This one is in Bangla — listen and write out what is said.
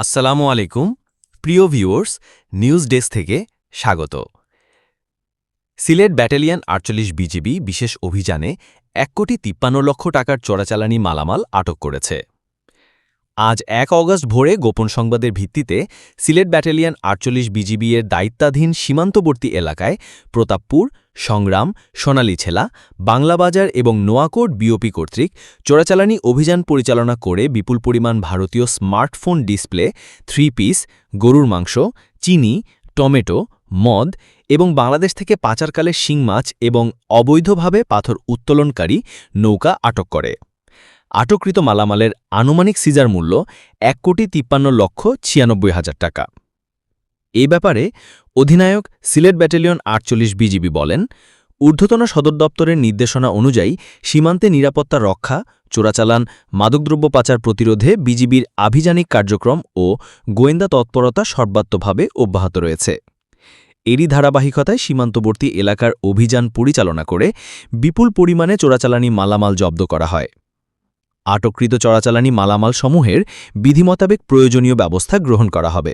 আসসালামু আলাইকুম, প্রিয় ভিউয়ার্স, নিউজ ডেস্ক থেকে স্বাগত। সিলেট ব্যাটালিয়ান আটচল্লিশ বিজিবি বিশেষ অভিযানে এক কোটি তিপ্পান্ন লক্ষ টাকার চোরাচালানি মালামাল আটক করেছে। আজ এক অগস্ট ভোরে গোপন সংবাদের ভিত্তিতে সিলেট ব্যাটালিয়ন আটচল্লিশ বিজিবি এর দায়িত্বাধীন সীমান্তবর্তী এলাকায় প্রতাপপুর, সংগ্রাম সোনালীছেলা বাংলাবাজার এবং নোয়াকোট বিওপি কর্তৃক চোরাচালানি অভিযান পরিচালনা করে বিপুল পরিমাণ ভারতীয় স্মার্টফোন ডিসপ্লে, থ্রি পিস, গরুর মাংস, চিনি, টমেটো, মদ এবং বাংলাদেশ থেকে পাচারকালে শিং মাছ এবং অবৈধভাবে পাথর উত্তোলনকারী নৌকা আটক করে। আটককৃত মালামালের আনুমানিক সিজার মূল্য এক কোটি তিপ্পান্ন লক্ষ ছিয়ানব্বই হাজার টাকা। এই ব্যাপারে অধিনায়ক সিলেট ব্যাটালিয়ন আটচল্লিশ বিজিবি বলেন, ঊর্ধ্বতন সদর দপ্তরের নির্দেশনা অনুযায়ী সীমান্তে নিরাপত্তা রক্ষা, চোরাচালান, মাদকদ্রব্য পাচার প্রতিরোধে বিজিবির আভিযানিক কার্যক্রম ও গোয়েন্দা তৎপরতা সর্বাত্মভাবে অব্যাহত রয়েছে। এরই ধারাবাহিকতায় সীমান্তবর্তী এলাকার অভিযান পরিচালনা করে বিপুল পরিমাণে চোরাচালানি মালামাল জব্দ করা হয়। আটককৃত চরাচালানি মালামাল সমূহের বিধিমতাবেক প্রয়োজনীয় ব্যবস্থা গ্রহণ করা হবে।